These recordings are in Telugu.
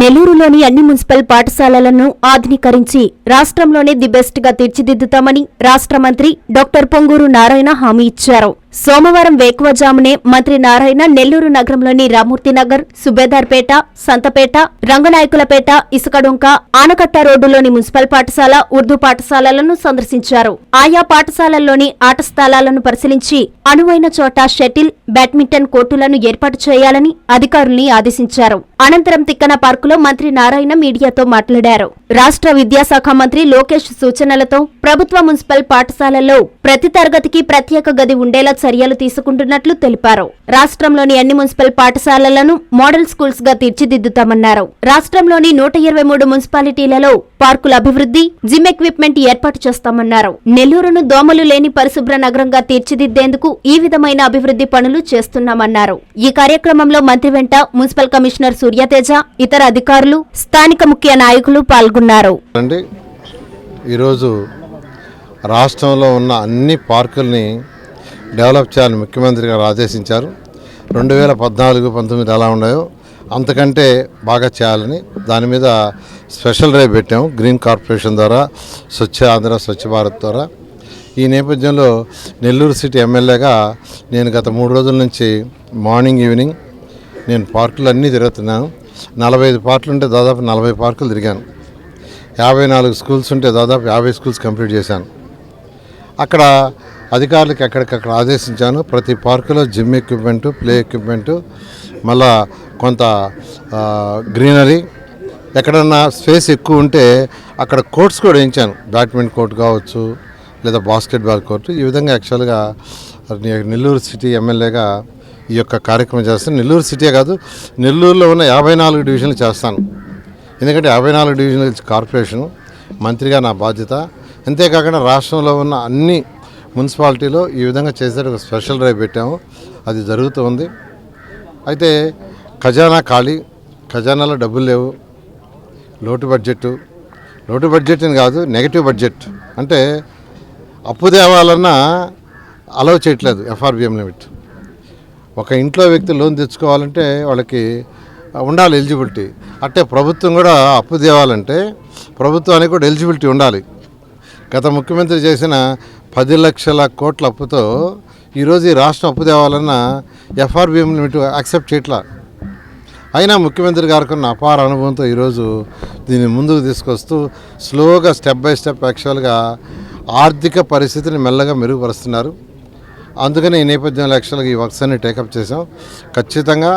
నెల్లూరులోని అన్ని మున్సిపల్ పాఠశాలలను ఆధునీకరించి రాష్ట్రంలోనే ది బెస్ట్గా తీర్చిదిద్దుతామని రాష్ట్ర మంత్రి డాక్టర్ పొంగూరు నారాయణ హామీ ఇచ్చారు. సోమవారం వేకువజామునే మంత్రి నారాయణ నెల్లూరు నగరంలోని రామూర్తి నగర్ సుబేదార్పేట సంతపేట రంగనాయకులపేట ఇసుకడుంక ఆనకట్ట రోడ్డులోని మున్సిపల్ పాఠశాల ఉర్దూ పాఠశాలలను సందర్శించారు. ఆయా పాఠశాలల్లోని ఆట స్థలాలను పరిశీలించి అనువైన చోట షటిల్ బ్యాడ్మింటన్ కోర్టులను ఏర్పాటు చేయాలని అధికారుల్ని ఆదేశించారు. అనంతరం తిక్కన పార్కులో మంత్రి నారాయణ మీడియాతో మాట్లాడారు. రాష్ట్ర విద్యాశాఖ మంత్రి లోకేష్ సూచనలతో ప్రభుత్వ మున్సిపల్ పాఠశాలల్లో ప్రతి తరగతికి ప్రత్యేక గది ఉండేలా చర్యలు తీసుకుంటున్నట్లు తెలిపారు. రాష్ట్రంలోని అన్ని మున్సిపల్ పాఠశాలలను మోడల్ స్కూల్స్గా తీర్చిదిద్దుతామన్నారు. రాష్ట్రంలోని నూట ఇరవై మూడు మున్సిపాలిటీలలో పార్కుల అభివృద్ధి జిమ్ ఎక్విప్మెంట్ ఏర్పాటు చేస్తామన్నారు. నెల్లూరును దోమలు లేని పరిశుభ్ర నగరంగా తీర్చిదిద్దేందుకు ఈ విధమైన అభివృద్ధి పనులు చేస్తున్నామన్నారు. ఈ కార్యక్రమంలో మంత్రి వెంట మున్సిపల్ కమిషనర్ సూర్యతేజ ఇతర అధికారులు స్థానిక ముఖ్య నాయకులు పాల్గొన్నారు. ఈరోజు రాష్ట్రంలో ఉన్న అన్ని పార్కుల్ని డెవలప్ చేయాలని ముఖ్యమంత్రి గారు ఆదేశించారు. రెండు వేల పద్నాలుగు పంతొమ్మిది ఎలా ఉన్నాయో అంతకంటే బాగా చేయాలని దాని మీద స్పెషల్ డ్రైవ్ పెట్టాము. గ్రీన్ కార్పొరేషన్ ద్వారా స్వచ్ఛ ఆంధ్ర స్వచ్ఛ భారత్ ద్వారా. ఈ నేపథ్యంలో నెల్లూరు సిటీ ఎమ్మెల్యేగా నేను గత మూడు రోజుల నుంచి మార్నింగ్ ఈవినింగ్ నేను పార్కులు అన్నీ తిరుగుతున్నాను. నలభై ఐదు పార్కులు ఉంటే దాదాపు నలభై పార్కులు తిరిగాను. యాభై నాలుగు స్కూల్స్ ఉంటే దాదాపు యాభై స్కూల్స్ కంప్లీట్ చేశాను. అక్కడ అధికారులకు ఎక్కడికక్కడ ఆదేశించాను. ప్రతి పార్కులో జిమ్ ఎక్విప్మెంటు ప్లే ఎక్విప్మెంటు మళ్ళా కొంత గ్రీనరీ. ఎక్కడన్నా స్పేస్ ఎక్కువ ఉంటే అక్కడ కోర్ట్స్ కూడా వేయించాను. బ్యాడ్మింటన్ కోర్ట్ కావచ్చు లేదా బాస్కెట్బాల్ కోర్టు. ఈ విధంగా యాక్చువల్గా నెల్లూరు సిటీ ఎమ్మెల్యేగా ఈ యొక్క కార్యక్రమం చేస్తాను. నెల్లూరు సిటీ కాదు నెల్లూరులో ఉన్న యాభై నాలుగు డివిజన్లు చేస్తాను. ఎందుకంటే యాభై నాలుగు డివిజన్లు కార్పొరేషను మంత్రిగా నా బాధ్యత. అంతేకాకుండా రాష్ట్రంలో ఉన్న అన్ని మున్సిపాలిటీలో ఈ విధంగా చేసేట ఒక స్పెషల్ డ్రైవ్ పెట్టాము. అది జరుగుతూ ఉంది. అయితే ఖజానా ఖాళీ. ఖజానాలో డబ్బులు లేవు. లోటు బడ్జెట్ లోటు బడ్జెట్ అని కాదు నెగటివ్ బడ్జెట్. అంటే అప్పు తేవాలన్నా అలౌ చేయట్లేదు ఎఫ్ఆర్బిఎం లిమిట్. ఒక ఇంట్లో వ్యక్తి లోన్ తెచ్చుకోవాలంటే వాళ్ళకి ఉండాలి ఎలిజిబిలిటీ. అంటే ప్రభుత్వం కూడా అప్పు తేవాలంటే ప్రభుత్వానికి కూడా ఎలిజిబిలిటీ ఉండాలి. గత ముఖ్యమంత్రి చేసిన పది లక్షల కోట్ల అప్పుతో ఈరోజు ఈ రాష్ట్రం అప్పు తేవాలన్నా ఎఫ్ఆర్బిఎం లిమిట్ యాక్సెప్ట్ చేయట్లా? అయినా ముఖ్యమంత్రి గారికి ఉన్న అపార అనుభవంతో ఈరోజు దీన్ని ముందుకు తీసుకొస్తూ స్లోగా స్టెప్ బై స్టెప్ యాక్చువల్గా ఆర్థిక పరిస్థితిని మెల్లగా మెరుగుపరుస్తున్నారు. అందుకని ఈ నేపథ్యంలో యాక్చువల్గా ఈ వర్క్స్ అన్ని టేకప్ చేసాం ఖచ్చితంగా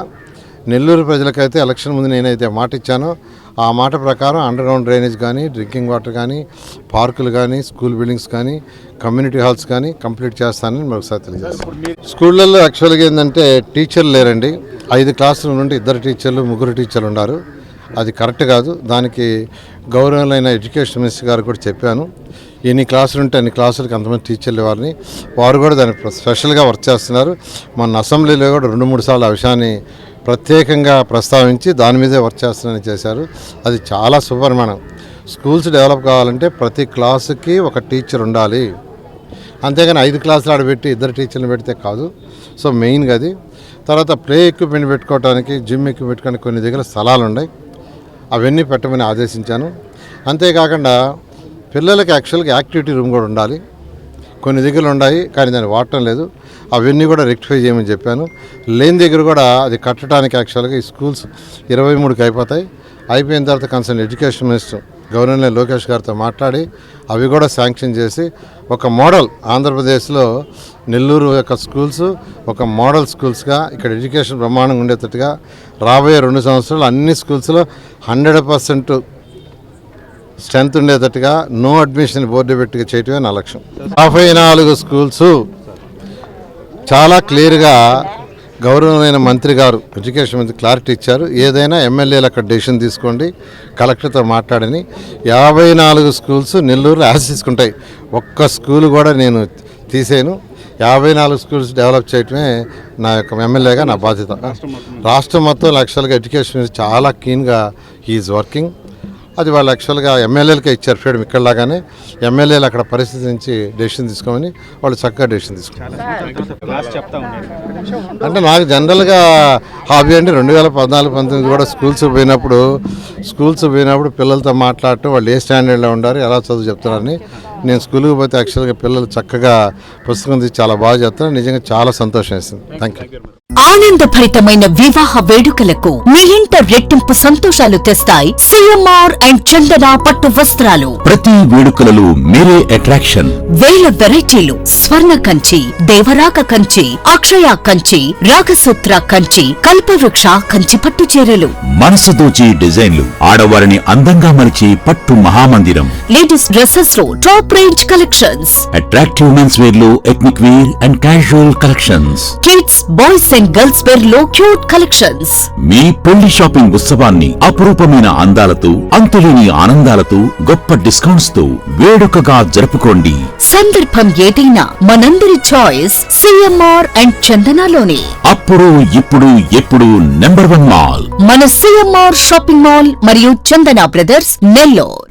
నెల్లూరు ప్రజలకైతే ఎలక్షన్ ముందు నేనైతే మాట ఇచ్చానో ఆ మాట ప్రకారం అండర్ గ్రౌండ్ డ్రైనేజ్ కానీ డ్రింకింగ్ వాటర్ కానీ పార్కులు కానీ స్కూల్ బిల్డింగ్స్ కానీ కమ్యూనిటీ హాల్స్ కానీ కంప్లీట్ చేస్తానని మరొకసారి తెలియజేస్తాను. స్కూళ్ళల్లో యాక్చువల్గా ఏంటంటే టీచర్లు లేరండి. ఐదు క్లాసుల నుండి ఇద్దరు టీచర్లు ముగ్గురు టీచర్లు ఉన్నారు. అది కరెక్ట్ కాదు. దానికి గౌరవమైన ఎడ్యుకేషన్ మినిస్టర్ గారు కూడా చెప్పాను. ఎన్ని క్లాసులు ఉంటే అన్ని క్లాసులకు అంతమంది టీచర్లు ఇవ్వాలని వారు కూడా దాన్ని స్పెషల్గా వర్క్ చేస్తున్నారు. మొన్న అసెంబ్లీలో కూడా రెండు మూడు సార్లు ఆ విషయాన్ని ప్రత్యేకంగా ప్రస్తావించి దాని మీదే వర్క్ చేస్తున్నారని చేశారు. అది చాలా సుపరిమాణం స్కూల్స్ డెవలప్ కావాలంటే ప్రతి క్లాసుకి ఒక టీచర్ ఉండాలి. అంతేగాని ఐదు క్లాసులు ఆడబెట్టి ఇద్దరు టీచర్లు పెడితే కాదు. సో మెయిన్గా అది తర్వాత ప్లే ఎక్విప్మెంట్ పెట్టుకోవడానికి జిమ్ ఎక్విప్మెంట్ పెట్టుకోవడానికి కొన్ని దగ్గర స్థలాలు ఉన్నాయి. అవన్నీ పెట్టమని ఆదేశించాను. అంతేకాకుండా పిల్లలకి యాక్చువల్గా యాక్టివిటీ రూమ్ కూడా ఉండాలి. కొన్ని దగ్గర ఉన్నాయి కానీ దాన్ని వాడటం లేదు. అవన్నీ కూడా రెక్టిఫై చేయమని చెప్పాను. లేని దగ్గర కూడా అది కట్టడానికి యాక్చువల్గా ఈ స్కూల్స్ ఇరవై మూడుకి అయిపోతాయి. అయిపోయిన తర్వాత concern education minister governor Lokesh గారితో మాట్లాడి అవి కూడా శాంక్షన్ చేసి ఒక మోడల్ ఆంధ్రప్రదేశ్లో నెల్లూరు యొక్క స్కూల్స్ ఒక మోడల్ స్కూల్స్గా ఇక్కడ ఎడ్యుకేషన్ బ్రహ్మాండంగా ఉండేటట్టుగా రాబోయే రెండు సంవత్సరాలు అన్ని స్కూల్స్లో హండ్రెడ్ పర్సెంట్ స్ట్రెంత్ ఉండేటట్టుగా నో అడ్మిషన్ బోర్డు పెట్టుగా చేయటమే నా లక్ష్యం. యాభై నాలుగు స్కూల్స్ చాలా క్లియర్గా గౌరవమైన మంత్రి గారు ఎడ్యుకేషన్ మంత్రి క్లారిటీ ఇచ్చారు. ఏదైనా ఎమ్మెల్యేలు అక్కడ డెసిషన్ తీసుకోండి కలెక్టర్తో మాట్లాడని. యాభై నాలుగు స్కూల్స్ నెల్లూరులో ఆశిస్తుంటాయి ఒక్క స్కూల్ కూడా నేను తీసేను యాభై నాలుగు స్కూల్స్ డెవలప్ చేయటమే నా యొక్క ఎమ్మెల్యేగా నా బాధ్యత. రాష్ట్రం మొత్తం లక్షలుగా ఎడ్యుకేషన్ చాలా కీన్గా ఈజ్ వర్కింగ్. అది వాళ్ళు యాక్చువల్గా ఎమ్మెల్యేలకే ఇచ్చారు ఫ్రీడమ్ ఇక్కడలాగానే. ఎమ్మెల్యేలు అక్కడ పరిస్థితి నుంచి డెసిషన్ తీసుకోమని వాళ్ళు చక్కగా డెసిషన్ తీసుకున్నారు. అంటే నాకు జనరల్గా హాబీ అంటే రెండు వేల పద్నాలుగు పంతొమ్మిది కూడా స్కూల్స్ పోయినప్పుడు స్కూల్స్ పోయినప్పుడు పిల్లలతో మాట్లాడటం వాళ్ళు ఏ స్టాండర్డ్లో ఉండారు ఎలా చదువు చెప్తారని నేను స్కూల్కి పోతే యాక్చువల్గా పిల్లలు చక్కగా పుస్తకం తీసి చాలా బాగా చెప్తారు నిజంగా చాలా సంతోషం వేసింది. థ్యాంక్ యూ ఆనందభరితమైన వివాహ వేడుకలకు మీ ఇంట రెట్టింపు సంతోషాలు తెస్తాయి. సిఎంఆర్ అండ్ చందన పట్టు వస్త్రాలు. ప్రతి వేడుకలలో మీరే అట్రాక్షన్ వేల వెరైటీలు. స్వర్ణ కంచి దేవరాక కంచి అక్షయ కంచి రాగసూత్ర కంచి కల్పవృక్ష కంచి పట్టు చీరలు. మనసు దోచి డిజైన్లు. ఆడవారిని అందంగా మలిచి పట్టు మహామందిరం. Ladies డ్రెస్సెస్లో top range collections attractive men's వేర్లో ethnic wear and casual collections kids boys and girls వేర్లో cute collections మీ పెళ్ళి షాపింగ్ ఉత్సవాన్ని అపురూపమైన అందాలతో అంతులేని ఆనందాలతో గొప్ప డిస్కౌంట్స్తో వేడుకగా జరుపుకోండి. సందర్భం ఏదైనా మనందరి చాయిస్ సిఎంఆర్ అండ్ చందనలోనే అప్పుడు ఇప్పుడు ఎప్పుడు నెంబర్ వన్ మాల్ మన సిఎంఆర్ షాపింగ్ మాల్ మరియు Chandana brothers Nellore